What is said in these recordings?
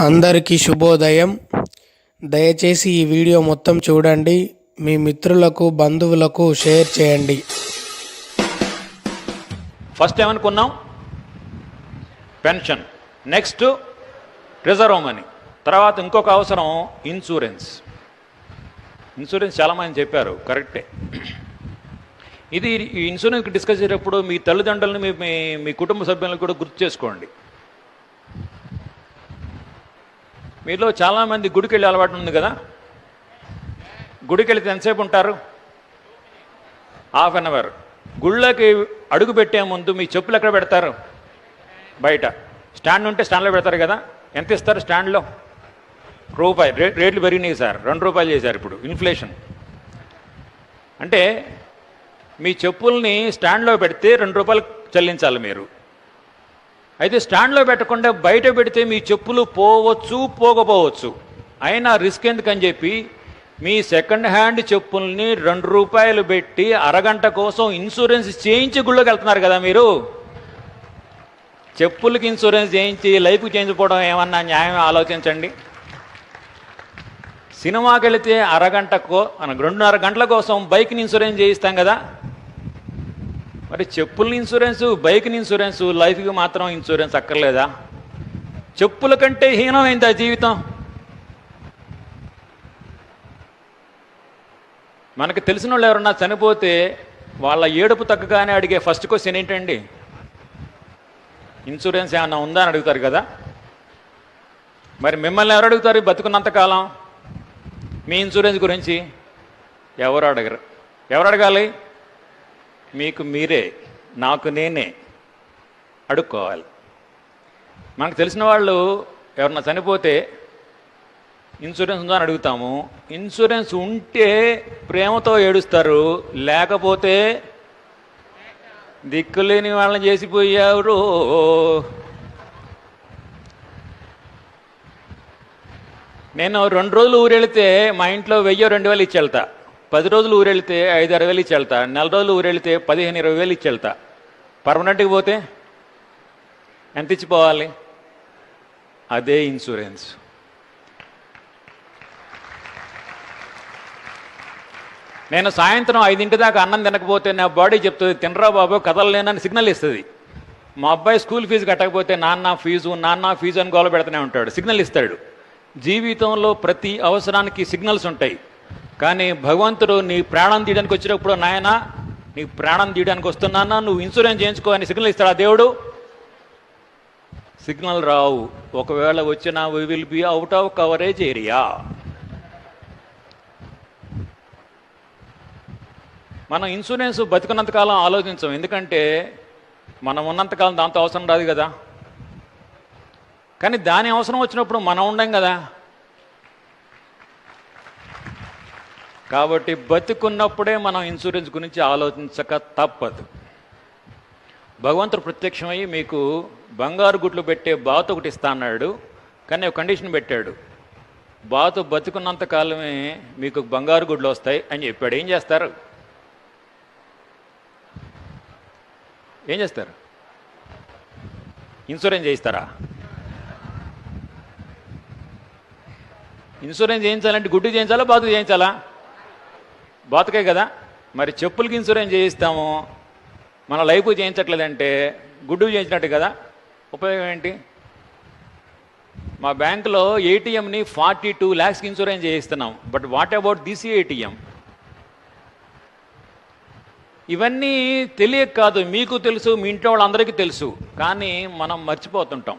అందరికీ శుభోదయం. దయచేసి ఈ వీడియో మొత్తం చూడండి. మీ మిత్రులకు బంధువులకు షేర్ చేయండి. ఫస్ట్ ఏమనుకున్నాం? పెన్షన్. Next reserve money. తర్వాత ఇంకొక అవసరం ఇన్సూరెన్స్. ఇన్సూరెన్స్ చాలామంది చెప్పారు కరెక్టే. ఇది ఈ ఇన్సూరెన్స్ డిస్కస్ చేసేటప్పుడు మీ తల్లిదండ్రులను మీ మీ మీ కుటుంబ సభ్యులను కూడా గుర్తు చేసుకోండి. మీలో చాలామంది గుడికి వెళ్ళే అలవాటు ఉంది కదా? గుడికి వెళితే ఎంతసేపు ఉంటారు? Half an hour. గుళ్ళకి అడుగు పెట్టే ముందు మీ చెప్పులు ఎక్కడ పెడతారు? బయట. స్టాండ్ ఉంటే స్టాండ్లో పెడతారు కదా? ఎంత ఇస్తారు స్టాండ్లో? రూపాయి. రేట్లు పెరిగినాయి సార్. రెండు రూపాయలు చేశారు ఇప్పుడు. ఇన్ఫ్లేషన్. అంటే మీ చెప్పుల్ని స్టాండ్లో పెడితే రెండు రూపాయలు చెల్లించాలి మీరు. అయితే స్టాండ్లో పెట్టకుండా బయట పెడితే మీ చెప్పులు పోవచ్చు పోకపోవచ్చు. అయినా రిస్క్ ఎందుకని చెప్పి మీ సెకండ్ హ్యాండ్ చెప్పుల్ని రెండు రూపాయలు పెట్టి అరగంట కోసం ఇన్సూరెన్స్ చేయించి గుళ్ళోకి వెళ్తున్నారు కదా మీరు? చెప్పులకి ఇన్సూరెన్స్ చేయించి లైఫ్కి చేయించుకోవడం ఏమన్నా న్యాయం ఆలోచించండి. సినిమాకి వెళితే అరగంటకో రెండున్నర గంటల కోసం బైక్ని ఇన్సూరెన్స్ చేయిస్తాం కదా? మరి చెప్పుల ఇన్సూరెన్స్ బైక్ని ఇన్సూరెన్స్ లైఫ్కి మాత్రం ఇన్సూరెన్స్ అక్కర్లేదా? చెప్పుల కంటే హీనమైందా జీవితం. మనకి తెలిసిన వాళ్ళు ఎవరన్నా చనిపోతే వాళ్ళ ఏడుపు తగ్గగానే అడిగే ఫస్ట్ క్వశ్చన్ ఏంటండి? ఇన్సూరెన్స్ ఏమన్నా ఉందా అని అడుగుతారు కదా? మరి మిమ్మల్ని ఎవరు అడుగుతారు బతుకున్నంతకాలం మీ ఇన్సూరెన్స్ గురించి ఎవరు అడగరు. ఎవరు అడగాలి? మీకు మీరే నాకు నేనే అడుక్కోవాలి. మనకు తెలిసిన వాళ్ళు ఎవరన్నా చనిపోతే ఇన్సూరెన్స్ ఉందా అని అడుగుతాము. ఇన్సూరెన్స్ ఉంటే ప్రేమతో ఏడుస్తారు లేకపోతే దిక్కులేని వాళ్ళని చేసిపోయారు నేను రెండు రోజులు ఊరెళ్తే మా ఇంట్లో వెయ్యి రెండు వేలు ఇచ్చి వెళ్తా పది రోజులు ఊరెళ్తే ఐదు అరవై వేలు ఇచ్చి వెళ్తా నెల రోజులు ఊరెళ్తే పదిహేను ఇరవై వేలు ఇచ్చి వెళ్తా పర్మనెంట్కి పోతే ఎంత ఇచ్చిపోవాలి? అదే ఇన్సూరెన్స్ నేను సాయంత్రం ఐదింటి దాకా అన్నం తినకపోతే నా బాడీ చెప్తుంది తినరా బాబు లేనని సిగ్నల్ ఇస్తుంది. మా అబ్బాయి స్కూల్ ఫీజు కట్టకపోతే నాన్న ఫీజు నాన్న ఫీజు అని గోల పెడుతూనే ఉంటాడు. సిగ్నల్ ఇస్తాడు. జీవితంలో ప్రతి అవసరానికి సిగ్నల్స్ ఉంటాయి. కానీ భగవంతుడు నీ ప్రాణం తీయడానికి వచ్చినప్పుడు నాయన నీ ప్రాణం తీయడానికి వస్తున్నానా? నువ్వు ఇన్సూరెన్స్ చేయించుకో అని సిగ్నల్ ఇస్తాడా దేవుడు? సిగ్నల్ రావు. ఒకవేళ వచ్చినా we will be out of coverage area మనం ఇన్సూరెన్స్ బతికున్నంతకాలం ఆలోచించం. ఎందుకంటే మనం ఉన్నంతకాలం దాంతో అవసరం రాదు కదా. కానీ దాని అవసరం వచ్చినప్పుడు మనం ఉండం కదా. కాబట్టి బతుకున్నప్పుడే మనం ఇన్సూరెన్స్ గురించి ఆలోచించక తప్పదు. భగవంతుడు ప్రత్యక్షమై మీకు బంగారు గుట్లు పెట్టే బాతు ఒకటి ఇస్తా అన్నాడు కానీ ఒక కండిషన్ పెట్టాడు. బాతు బతుకున్నంత కాలమే మీకు బంగారు గుడ్లు వస్తాయి అని చెప్పాడు. ఏం చేస్తారు? ఏం చేస్తారు? ఇన్సూరెన్స్ చేయిస్తారా? ఇన్సూరెన్స్ చేయించాలంటే గుడ్డు చేయించాలా బాతు చేయించాలా? బాతుకే కదా. మరి చెప్పులకి ఇన్సూరెన్స్ చేయిస్తాము? మన లైఫ్ చేయించట్లేదంటే గుడ్డు చేయించినట్టు కదా. ఉపయోగం ఏంటి? మా బ్యాంకులో ఏటీఎంని ఫార్టీ టూ ల్యాక్స్కి insurance చేయిస్తున్నాం. But what about this ATM? ఇవన్నీ తెలియక కాదు మీకు తెలుసు మీ ఇంట్లో వాళ్ళందరికీ తెలుసు. కానీ మనం మర్చిపోతుంటాం.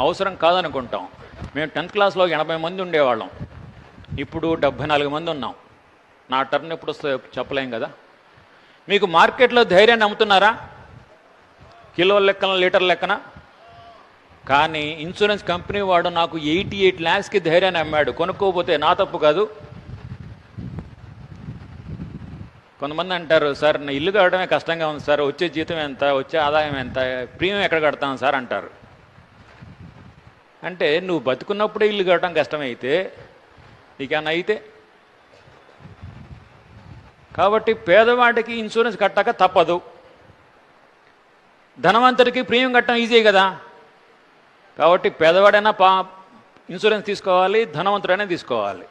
అవసరం కాదనుకుంటాం. మేము టెన్త్ క్లాస్లో ఎనభై మంది ఉండేవాళ్ళం. ఇప్పుడు డెబ్భై నాలుగు మంది ఉన్నాం. నా టర్న్ ఎప్పుడు వస్తుందో చెప్పలేం కదా. మీకు మార్కెట్లో ధైర్యాన్ని అమ్ముతున్నారా కిలో లెక్కన లీటర్ లెక్కన? కానీ ఇన్సూరెన్స్ కంపెనీ వాడు నాకు ఎయిటీ ఎయిట్ ల్యాక్స్కి ధైర్యాన్ని అమ్మాడు. కొనుక్కోపోతే నా తప్పు కాదు. కొంతమంది అంటారు సార్ నా ఇల్లు కట్టడమే కష్టంగా ఉంది సార్. వచ్చే జీతం ఎంత? వచ్చే ఆదాయం ఎంత? ప్రీమియం ఎక్కడ కడతాం సార్? అంటారు. అంటే నువ్వు బతుకున్నప్పుడే ఇల్లు కట్టడం కష్టమైతే నీకేమైనా అయితే కాబట్టి పేదవాడికి ఇన్సూరెన్స్ కట్టక తప్పదు. ధనవంతుడికి ప్రీమియం కట్టడం ఈజీ కదా. కాబట్టి పేదవాడైనా పా ఇన్సూరెన్స్ తీసుకోవాలి ధనవంతుడైనా తీసుకోవాలి.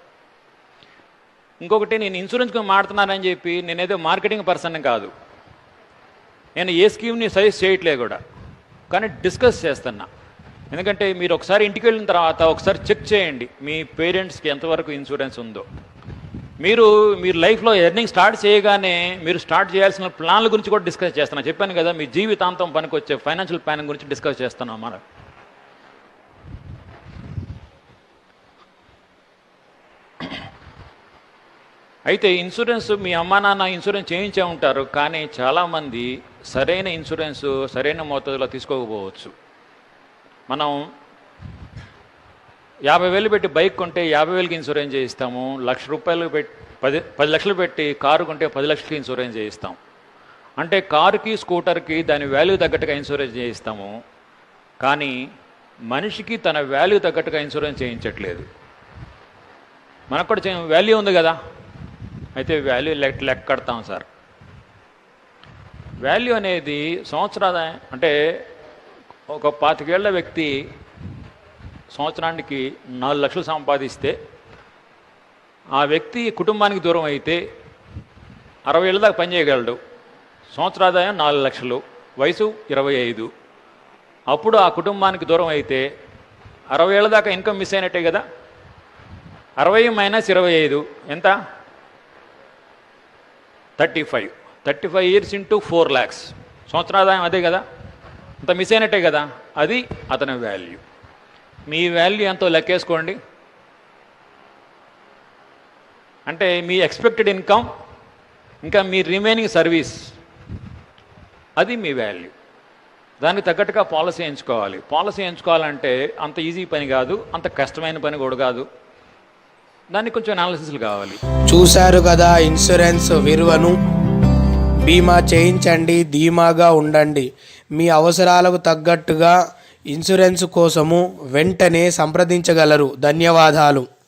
ఇంకొకటి నేను ఇన్సూరెన్స్ మాడుతున్నానని చెప్పి నేనేదో మార్కెటింగ్ పర్సన్ కాదు. నేను ఏ స్కీమ్ని సజెస్ట్ చేయట్లేదు కూడా. కానీ డిస్కస్ చేస్తున్నా. ఎందుకంటే మీరు ఒకసారి ఇంటికి వెళ్ళిన తర్వాత ఒకసారి చెక్ చేయండి మీ పేరెంట్స్కి ఎంతవరకు ఇన్సూరెన్స్ ఉందో. మీరు మీరు లైఫ్లో ఎర్నింగ్ స్టార్ట్ చేయగానే మీరు స్టార్ట్ చేయాల్సిన ప్లాన్ల గురించి కూడా డిస్కస్ చేస్తున్నా. చెప్పాను కదా మీ జీవితాంతం పనికొచ్చే ఫైనాన్షియల్ ప్లానింగ్ గురించి డిస్కస్ చేస్తున్నాం మనం అయితే ఇన్సూరెన్స్ మీ అమ్మా నాన్న ఇన్సూరెన్స్ చేయించే ఉంటారు కానీ చాలామంది సరైన ఇన్సూరెన్స్ సరైన మోతాదులో తీసుకోకపోవచ్చు. మనం యాభై వేలు పెట్టి బైక్ కొంటే యాభై వేలకి ఇన్సూరెన్స్ చేయిస్తాము. లక్ష రూపాయలు పెట్టి పది పది లక్షలు పెట్టి కారు కొంటే పది లక్షలకి ఇన్సూరెన్స్ చేయిస్తాం. అంటే కారుకి స్కూటర్కి దాని వాల్యూ తగ్గట్టుగా ఇన్సూరెన్స్ చేయిస్తాము. కానీ మనిషికి తన వాల్యూ తగ్గట్టుగా ఇన్సూరెన్స్ చేయించట్లేదు. మనకు కూడా వాల్యూ ఉంది కదా? అయితే వాల్యూ లెక్క లెక్క కడతాం సార్. వాల్యూ అనేది సంవత్సరాదాయం అంటే ఒక పాతికేళ్ళ వ్యక్తి సంవత్సరానికి నాలుగు లక్షలు సంపాదిస్తే ఆ వ్యక్తి కుటుంబానికి దూరం అయితే అరవై ఏళ్ళ దాకా పనిచేయగలడు సంవత్సరాదాయం నాలుగు లక్షలు వయసు ఇరవై ఐదు. అప్పుడు ఆ కుటుంబానికి దూరం అయితే అరవై ఏళ్ళ దాకా ఇన్కమ్ మిస్ అయినట్టే కదా? అరవై మైనస్ ఇరవై ఐదు ఎంత? Thirty five. Thirty five years into four lakhs. సంవత్సరాదాయం అదే కదా? అంత మిస్ అయినట్టే కదా? అది అతని వాల్యూ. మీ వాల్యూ ఎంతో లెక్కేసుకోండి. అంటే మీ ఎక్స్పెక్టెడ్ ఇన్కమ్ ఇంకా మీ రిమైనింగ్ సర్వీస్ అది మీ వాల్యూ దానికి తగ్గట్టుగా పాలసీ ఎంచుకోవాలి. పాలసీ ఎంచుకోవాలంటే అంత ఈజీ పని కాదు అంత కష్టమైన పని కూడా కాదు. దానికి కొంచెం అనాలిసిస్లు కావాలి. చూశారు కదా ఇన్సూరెన్స్ విలువను? బీమా చేయించండి ధీమాగా ఉండండి. మీ అవసరాలకు తగ్గట్టుగా ఇన్సూరెన్సు కోసము వెంటనే సంప్రదించగలరు. ధన్యవాదాలు.